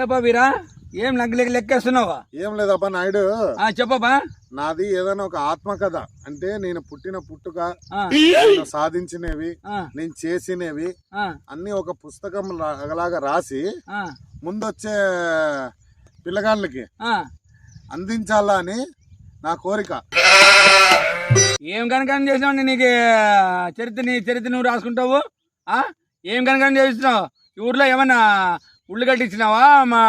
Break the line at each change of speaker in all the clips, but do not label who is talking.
ఏ బాబీరా ఏం లెక్క లెక్కేస్తున్నావా?
ఏం లేదబ్బా నాయుడు.
చెప్పబ్బా.
నాది ఏదైనా ఒక ఆత్మకథ. అంటే నేను పుట్టిన పుట్టుక సాధించినవి నేను చేసినవి అన్ని ఒక పుస్తకం లాగా రాసి ముందొచ్చే పిల్లగాళ్ళకి. అందించాలా అని నా కోరిక.
ఏం కనుక చేసినావు నీకు చరిత్ర నీ చరిత్ర నువ్వు రాసుకుంటావు? ఏం కనుక చేస్తున్నావు ఊర్లో ఏమన్నా ఉళ్ళు కట్టించినావా? మా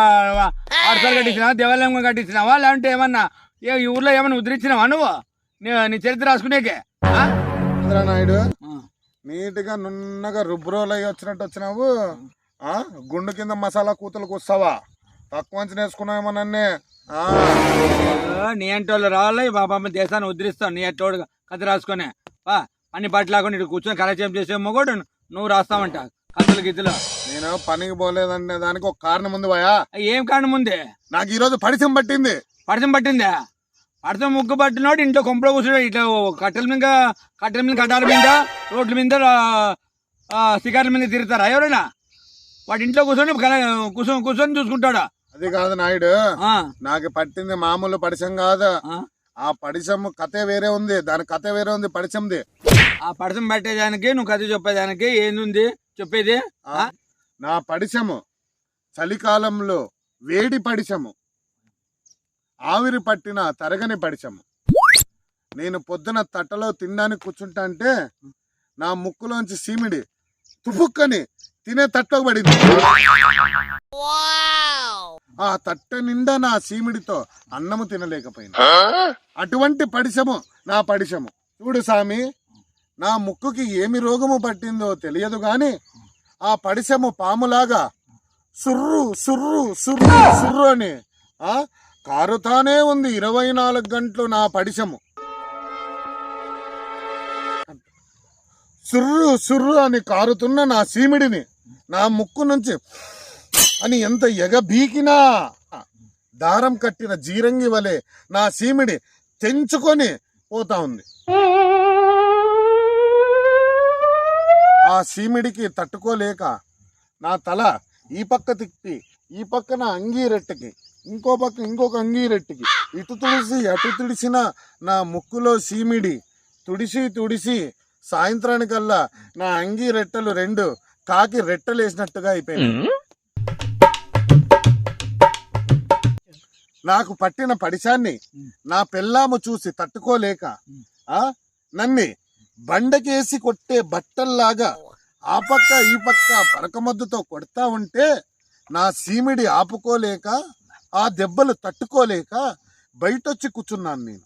ఆడసాలు కట్టించినావా? దేవాలయం కట్టించినావా? లేదంటే ఏమన్నా ఏ ఈ ఊర్లో ఏమన్నా ఉద్ధరించినావా నువ్వు? నీ నీ చరిత్ర రాసుకునేకే. ఆ?
ఇంద్రా నాయుడు
ఆ.
నీట్గా నున్నగా రుబ్రోలు అయ్యి వచ్చినట్టు వచ్చినావు. ఆ? గుండు కింద మసాలా కూతలకు వస్తావా తక్కువ అంచనా వేసుకున్నావేమో నన్నే. ఆ,
నీ అంటోళ్ళు రావాలి బాబా దేశాన్ని ఉద్ధరిస్తావు నీ అట్టోడు కథ రాసుకొని. అన్ని పట్లాకొని ఇటు కూర్చొని కలక్షేపం చేసే మొగోడు నువ్వు రాస్తావంట. కథలు గిద్దలు
నేను పనికి పోలేదనే దానికి ఒక కారణం ఉంది భయా
ఏం కారణం ఉంది?
నాకు ఈరోజు పరిచయం పట్టింది.
పడతం పట్టిందా? పడతం ముగ్గు పట్టినోడు ఇంట్లో కొంపలో కూర్చున్నాడు ఇట్లా కట్టెల మీద కట్టెల మీద కట్టాల మీద రోడ్ల మీద సిగార్ల మీద తిరుగుతారా ఎవరైనా? వాడు ఇంట్లో కూర్చొని కూర్చొని కూర్చొని చూసుకుంటాడా?
అది కాదు నాయుడు. నాకు పట్టింది మామూలు పరిచయం కాదు.
ఆ.
పరిచయం కథే వేరే ఉంది. దాని కథ వేరే ఉంది పరిచయంది
ఆ పడతం పెట్టేదానికి నువ్వు కథ చెప్పేదానికి ఏంది చెప్పేది?
ఆ, నా పడిశము. చలికాలంలో వేడి పడిశము. ఆవిరి పట్టిన తరగని పడిశము. నేను పొద్దున తట్టలో తినడానికి కూర్చుంటా అంటే నా ముక్కులోంచి సీమిడి తుపుక్కని తినే తట్టకు పడింది. ఆ తట్ట నిండా నా సీమిడితో అన్నము తినలేకపోయింది అటువంటి పడిశము నా పడిశము. చూడు సామి నా ముక్కుకి ఏమి రోగము పట్టిందో తెలియదు గాని ఆ పడిశము పాములాగా సుర్రు సుర్రు సుర్రు సుర్రు అని ఆ కారుతానే ఉంది ఇరవై నాలుగు గంటలు నా పడిశము సుర్రు సుర్రు అని కారుతున్న నా సీమిడిని నా ముక్కు నుంచి అని ఎంత ఎగబీకినా దారం కట్టిన జీరంగి వలె నా సీమిడి తెంచుకొని పోతా ఉంది. ఆ సీమిడికి తట్టుకోలేక నా తల ఈ పక్క తిప్పి ఈ పక్కన అంగీరెట్టకి ఇంకో పక్క ఇంకొక అంగీరెట్టికి ఇటు తుడిసి అటు తుడిసిన నా ముక్కులో సీమిడి తుడిసి తుడిసి సాయంత్రానికల్లా నా అంగీ రెట్టలు రెండు కాకి రెట్టలేసినట్టుగా అయిపోయింది నాకు పట్టిన పడిశాన్ని నా పెళ్ళాము చూసి తట్టుకోలేక ఆ నన్ని బండకేసి కొట్టే బట్టల్లాగా ఆ పక్క ఈ పక్క పరకమద్దుతో కొడతా ఉంటే నా సీమిడి ఆపుకోలేక ఆ దెబ్బలు తట్టుకోలేక బయటొచ్చి కూర్చున్నాను నేను.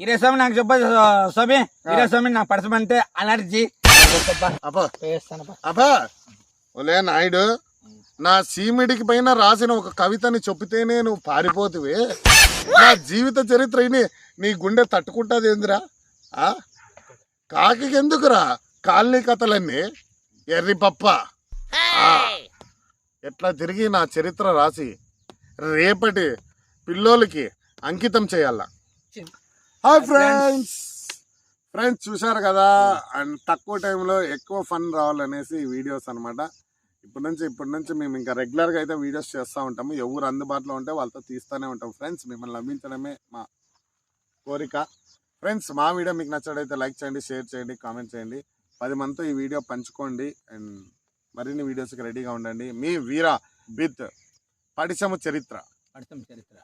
ఇరే స్వామి నాకు చెప్ప స్వామి ఇరే స్వామి నాకు పడసమంటే అలర్జీ.
అబ్బా. ఒలే నాయుడు నా సీమిడికి పైన రాసిన ఒక కవితని చెప్తేనే నువ్వు పారిపోతువే. నా జీవిత చరిత్ర నీ గుండె తట్టుకుంటుంది ఏందిరా ఆ? కాకి ఎందుకురా కాలనీ కథలన్నీ? ఎర్రి పప్ప. ఆ. ఎట్లా తిరిగి నా చరిత్ర రాసి రేపటి పిల్లోలకి అంకితం చేయాలా? Hi friends! ఫ్రెండ్స్ చూశారు కదా? అండ్ తక్కువ టైంలో ఎక్కువ ఫన్ రావాలనేసి వీడియోస్ అన్నమాట. ఇప్పటి నుంచి ఇప్పటి నుంచి మేము ఇంకా రెగ్యులర్గా అయితే వీడియోస్ చేస్తూ ఉంటాము. ఎవరు అందుబాటులో ఉంటే వాళ్ళతో తీస్తూనే ఉంటాం. ఫ్రెండ్స్ మిమ్మల్ని నవ్వించడమే మా కోరిక. ఫ్రెండ్స్ మా వీడియో మీకు నచ్చడైతే లైక్ చేయండి షేర్ చేయండి కామెంట్ చేయండి. పది మందితో ఈ వీడియో పంచుకోండి. అండ్ మరిన్ని వీడియోస్కి రెడీగా ఉండండి. మీ వీర విత్ పడిశము చరిత్ర.
పడిశం చరిత్ర.